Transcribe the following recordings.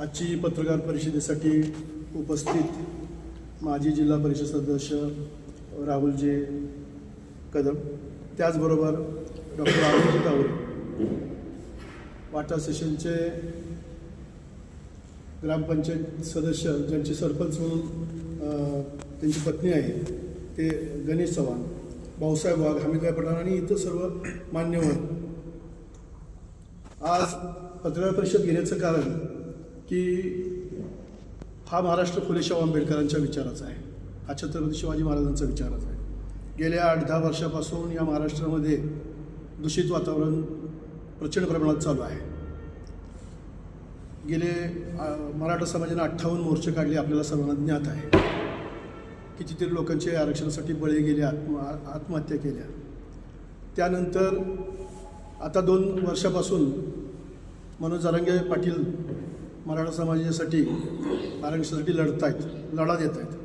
आजची पत्रकार परिषदेसाठी उपस्थित माजी जिल्हा परिषद सदस्य राहुलजी कदम त्याचबरोबर डॉक्टर आरोग्य तावरे वाटा सेशनचे ग्रामपंचायत सदस्य ज्यांचे सरपंच म्हणून त्यांची पत्नी आहे ते गणेश चव्हाण भाऊसाहेब वाघ हमीदभाई पठाण आणि इतर सर्व मान्यवर. आज पत्रकार परिषद घेण्याचं कारण की हा महाराष्ट्र फुले शाहू आंबेडकरांच्या विचाराचा आहे. हा छत्रपती शिवाजी महाराजांचा विचाराचा आहे. गेल्या आठ दहा वर्षापासून या महाराष्ट्रामध्ये दूषित वातावरण प्रचंड प्रमाणात चालू आहे. गेले मराठा समाजाने अठ्ठावन्न मोर्चे काढले आपल्याला सर्वांना ज्ञात आहे. कितीतरी लोकांचे आरक्षणासाठी बळी गेले आत्म आत्महत्या केल्या. त्यानंतर आता दोन वर्षापासून मनोज जारंगे पाटील मराठा समाजासाठी आरक्षणासाठी लढत आहेत लढा देत आहेत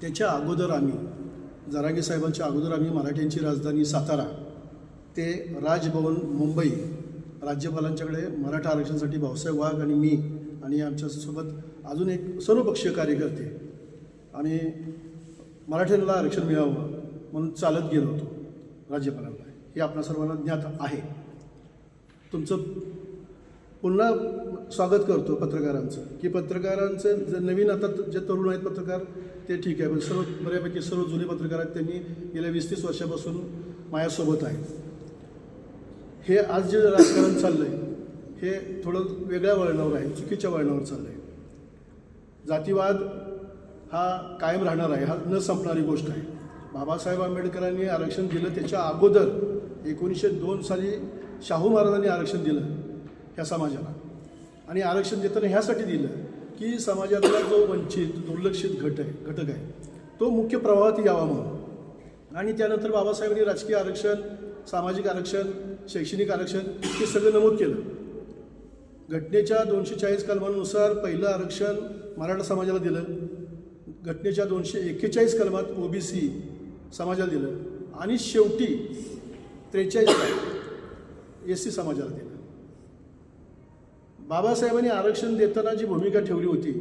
त्याच्या अगोदर आम्ही जरागे साहेबांच्या अगोदर आम्ही मराठ्यांची राजधानी सातारा ते राजभवन मुंबई राज्यपालांच्याकडे मराठा आरक्षणासाठी भाऊसाहेब वाघ आणि मी आणि आमच्यासोबत अजून एक सर्वपक्षीय कार्यकर्ते आणि मराठ्यांना आरक्षण मिळावं म्हणून चालत गेलो होतो राज्यपालांना. हे आपल्या सर्वांना ज्ञात आहे. तुमचं पुन्हा स्वागत करतो पत्रकारांचं. की पत्रकारांचं जे नवीन आता जे तरुण आहेत पत्रकार ते ठीक आहे. पण सर्व बऱ्यापैकी सर्व जुने पत्रकार आहेत त्यांनी गेल्या वीस तीस वर्षापासून माझ्यासोबत आहेत. हे आज जे राजकारण चाललं आहे हे थोडं वेगळ्या वळणावर आहे चुकीच्या वळणावर चाललं आहे जातीवाद हा कायम राहणार आहे हा न संपणारी गोष्ट आहे. बाबासाहेब आंबेडकरांनी आरक्षण दिलं त्याच्या अगोदर एकोणीसशे दोन साली शाहू महाराजांनी आरक्षण दिलं. ह्या समाजाला. आणि आरक्षण देताना ह्यासाठी दिलं की समाजातला जो वंचित दुर्लक्षित घट आहे घटक आहे तो मुख्य प्रवाहात यावा म्हणून. आणि त्यानंतर बाबासाहेबांनी राजकीय आरक्षण सामाजिक आरक्षण शैक्षणिक आरक्षण हे सगळं नमूद केलं. घटनेच्या दोनशे चाळीस कलमानुसार पहिलं आरक्षण मराठा समाजाला दिलं. घटनेच्या दोनशे एक्केचाळीस कलमात ओबीसी समाजाला दिलं. आणि शेवटी त्रेचाळीस एस सी समाजाला दिलं. बाबासाहेबांनी आरक्षण देताना जी भूमिका ठेवली होती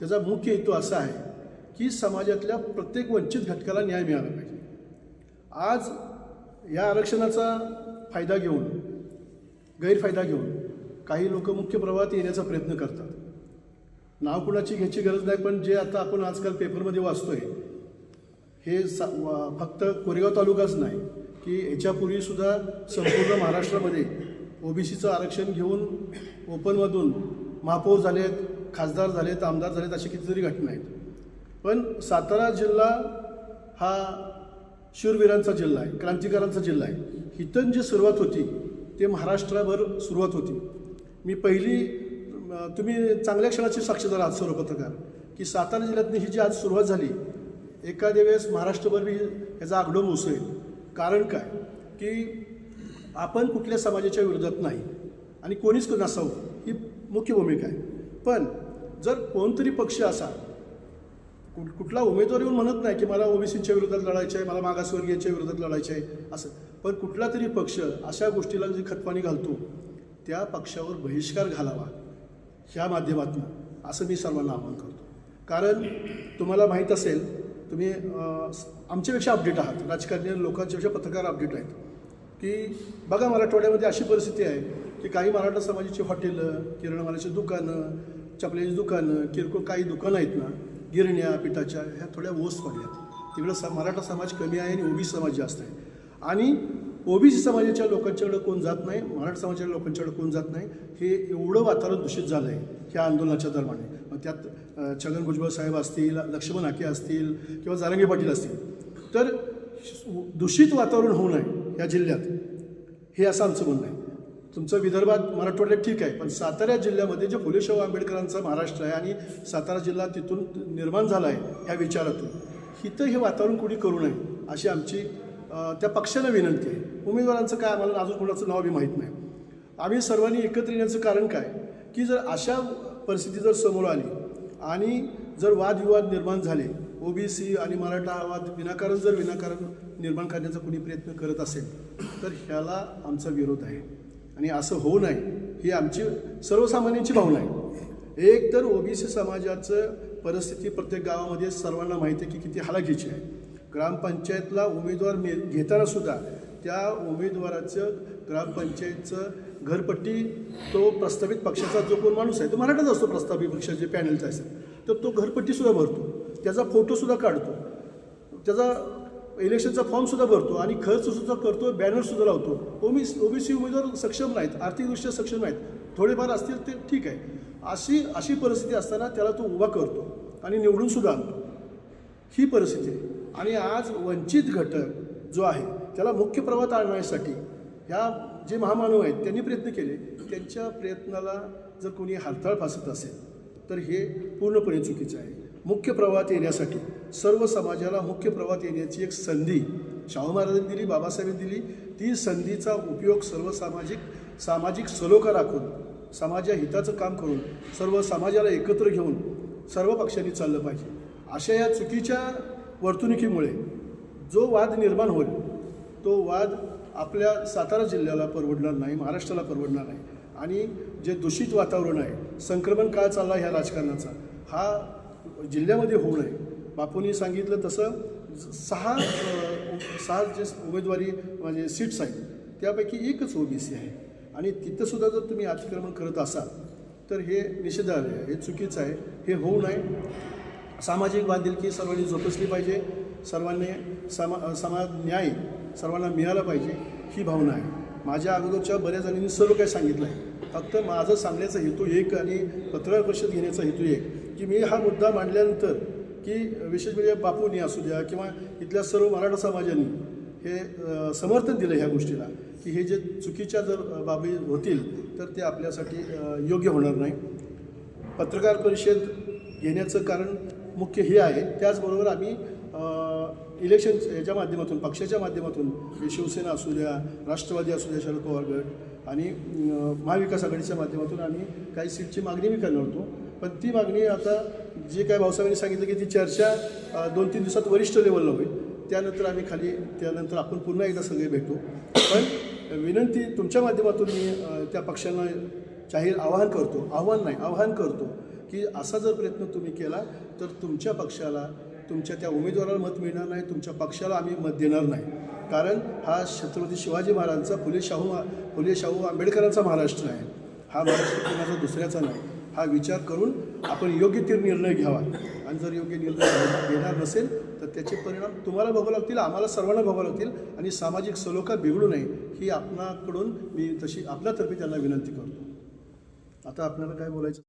त्याचा मुख्य हेतू असा आहे की समाजातल्या प्रत्येक वंचित घटकाला न्याय मिळाला पाहिजे. आज या आरक्षणाचा फायदा घेऊन गैरफायदा घेऊन काही लोक मुख्य प्रवाहात येण्याचा प्रयत्न करतात. नाव कुणाची घ्यायची गरज नाही पण जे आता आपण आजकाल पेपरमध्ये वाचतोय हे सा फक्त कोरेगाव तालुकाच नाही की याच्यापूर्वीसुद्धा संपूर्ण महाराष्ट्रामध्ये ओबीसीचं आरक्षण घेऊन ओपनमधून महापौर झालेत खासदार झालेत आमदार झालेत अशा कितीतरी घटना आहेत. पण सातारा जिल्हा हा शूरवीरांचा जिल्हा आहे क्रांतिकारांचा जिल्हा आहे. इथून जी सुरुवात होती ते महाराष्ट्राभर सुरुवात होती. मी पहिली तुम्ही चांगल्या क्षणाची साक्षीदार आहात सर्व पत्रकार की सातारा जिल्ह्यातनी ही जी आज सुरुवात झाली एखाद्या वेळेस महाराष्ट्रभर मी ह्याचा आगडोम उसळेल. कारण काय? की आपण कुठल्या समाजाच्या विरोधात नाही. आणि कोणीच नसावं. ही मुख्य भूमिका आहे. पण जर कोणतरी पक्ष असा कुठ कुठला उमेदवार येऊन म्हणत नाही की मला ओबीसीच्या विरोधात लढायचं आहे मला मागासवर्गीयांच्या विरोधात लढायचं आहे असं. पण कुठला तरी पक्ष अशा गोष्टीला जी खतपाणी घालतो त्या पक्षावर बहिष्कार घालावा ह्या माध्यमातून असं मी सर्वांना आवाहन करतो. कारण तुम्हाला माहीत असेल तुम्ही आमच्यापेक्षा अपडेट आहात. राजकारणी लोकांच्यापेक्षा पत्रकार अपडेट आहेत. की बघा मराठवाड्यामध्ये अशी परिस्थिती आहे की काही मराठा समाजाची हॉटेलं किराणामालाची दुकानं चपल्याची दुकानं किरकोळ काही दुकानं आहेत ना गिरण्या पिठाच्या ह्या थोड्या ओस पडल्यात. तिकडं स मराठा समाज कमी आहे आणि ओबीसी समाज जास्त आहे. आणि ओबीसी समाजाच्या लोकांच्याकडे कोण जात नाही मराठा समाजाच्या लोकांच्याकडे कोण जात नाही हे एवढं वातावरण दूषित झालं आहे ह्या आंदोलनाच्या दरम्यान. मग त्यात छगन भुजबळ साहेब असतील लक्ष्मण हाके असतील किंवा जारंगे पाटील असतील. तर दूषित वातावरण होऊ नये या जिल्ह्यात. हे असं आमचं म्हणणं आहे. तुमचं विदर्भात मराठवाड्यात ठीक आहे. पण सातारा जिल्ह्यामध्ये जे फुले शाहू आंबेडकरांचा महाराष्ट्र आहे आणि सातारा जिल्हा तिथून निर्माण झाला आहे ह्या विचारातून इथं हे वातावरण कोणी करू नये अशी आमची त्या पक्षाला विनंती आहे. उमेदवारांचं काय आम्हाला अजून कोणाचं नाव बी माहीत नाही. आम्ही सर्वांनी एकत्र येण्याचं कारण काय? की जर अशा परिस्थिती जर समोर आली आणि जर वादविवाद निर्माण झाले ओबीसी आणि मराठा वाद विनाकारण जर विनाकारण निर्माण करण्याचा कोणी प्रयत्न करत असेल तर ह्याला आमचा विरोध आहे. आणि असं होऊ नये ही आमची सर्वसामान्यांची भावना आहे. एक तर ओबीसी समाजाचं परिस्थिती प्रत्येक गावामध्ये सर्वांना माहिती आहे की किती हलाखीची आहे. ग्रामपंचायतला उमेदवार मे घेताना सुद्धा त्या उमेदवाराचं ग्रामपंचायतचं घरपट्टी तो प्रस्तावित पक्षाचा जो कोण माणूस आहे तो मराठाच असतो प्रस्तावित पक्षाचे पॅनलचा असेल तर तो घरपट्टीसुद्धा भरतो. त्याचा फोटोसुद्धा काढतो. त्याचा इलेक्शनचा फॉर्मसुद्धा भरतो आणि खर्चसुद्धा करतो बॅनरसुद्धा लावतो. ओमी ओबीसी उमेदवार सक्षम नाहीत आर्थिकदृष्ट्या सक्षम नाहीत. थोडेफार असतील ते ठीक आहे. अशी अशी परिस्थिती असताना त्याला तो उभा करतो आणि निवडूनसुद्धा आणतो. ही परिस्थिती. आहे आणि आज वंचित घटक जो आहे त्याला मुख्य प्रवाहात आणण्यासाठी ह्या जे महामानव आहेत त्यांनी प्रयत्न केले. त्यांच्या प्रयत्नाला जर कोणी हालताळ फासत असेल तर हे पूर्णपणे चुकीचं आहे. मुख्य प्रवाहात येण्यासाठी. सर्व समाजाला मुख्य प्रवाहात येण्याची एक संधी शाहू महाराजांनी दिली बाबासाहेबांनी दिली. ती संधीचा उपयोग सर्व सामाजिक सामाजिक सलोखा राखून समाजा हिताचं काम करून सर्व समाजाला एकत्र घेऊन सर्व पक्षांनी चाललं पाहिजे. अशा या चुकीच्या वर्तणुकीमुळे जो वाद निर्माण होईल तो वाद आपल्या सातारा जिल्ह्याला परवडणार नाही महाराष्ट्राला परवडणार नाही. आणि जे दूषित वातावरण आहे संक्रमण काळ चालला ह्या राजकारणाचा हा जिल्ह्यामध्ये होऊ नये. बापूंनी सांगितलं तसं सहा सहा जे उमेदवारी म्हणजे सीट्स आहेत त्यापैकी एकच ओबीसी आहे. आणि तिथंसुद्धा जर तुम्ही अतिक्रमण करत असाल तर हे निषेधार्ह आहे हे चुकीचं आहे हे होऊ नये. सामाजिक बांधिलकी सर्वांनी जोपासली पाहिजे सर्वांनी समा समाज न्याय सर्वांना मिळाला पाहिजे ही भावना आहे. माझ्या अगोदरच्या बऱ्याच जणांनी सर्व काही सांगितलं आहे. फक्त माझं सांगण्याचा हेतू एक आणि पत्रकार परिषद घेण्याचा हेतू एक की मी हा मुद्दा मांडल्यानंतर की विशेष म्हणजे बापूंनी असू द्या किंवा इथल्या सर्व मराठा समाजांनी हे समर्थन दिलं ह्या गोष्टीला की हे जे चुकीच्या जर बाबी होतील तर ते आपल्यासाठी योग्य होणार नाही. पत्रकार परिषद घेण्याचं कारण मुख्य हे आहे. त्याचबरोबर आम्ही इलेक्शन याच्या माध्यमातून पक्षाच्या माध्यमातून शिवसेना असू द्या राष्ट्रवादी असू द्या शरद पवार गट आणि महाविकास आघाडीच्या माध्यमातून आम्ही काही सीटची मागणी मी करणार होतो पण ती मागणी आता जे काय भाऊसाहेबांनी सांगितलं की ती चर्चा दोन तीन दिवसात वरिष्ठ लेवलला होईल. त्यानंतर आम्ही खाली त्यानंतर आपण पुन्हा एकदा सगळे भेटू. पण विनंती तुमच्या माध्यमातून मी त्या पक्षांना जाहीर आवाहन करतो. आव्हान नाही आव्हान करतो की असा जर प्रयत्न तुम्ही केला तर तुमच्या पक्षाला तुमच्या त्या उमेदवाराला मत मिळणार नाही तुमच्या पक्षाला आम्ही मत देणार नाही. कारण हा छत्रपती शिवाजी महाराजांचा फुले शाहू फुले शाहू आंबेडकरांचा महाराष्ट्र आहे. हा महाराष्ट्र कोणाचा दुसऱ्याचा नाही. हा विचार करून आपण योग्य ते निर्णय घ्यावा. आणि जर योग्य निर्णय घेणार नसेल तर त्याचे परिणाम तुम्हाला भोगावे लागतील आम्हाला सर्वांना भोगावे लागतील आणि सामाजिक सलोखा बिघडू नये ही आपणाकडून मी तशी आपल्यातर्फे त्यांना विनंती करतो. आता आपल्याला काय बोलायचं?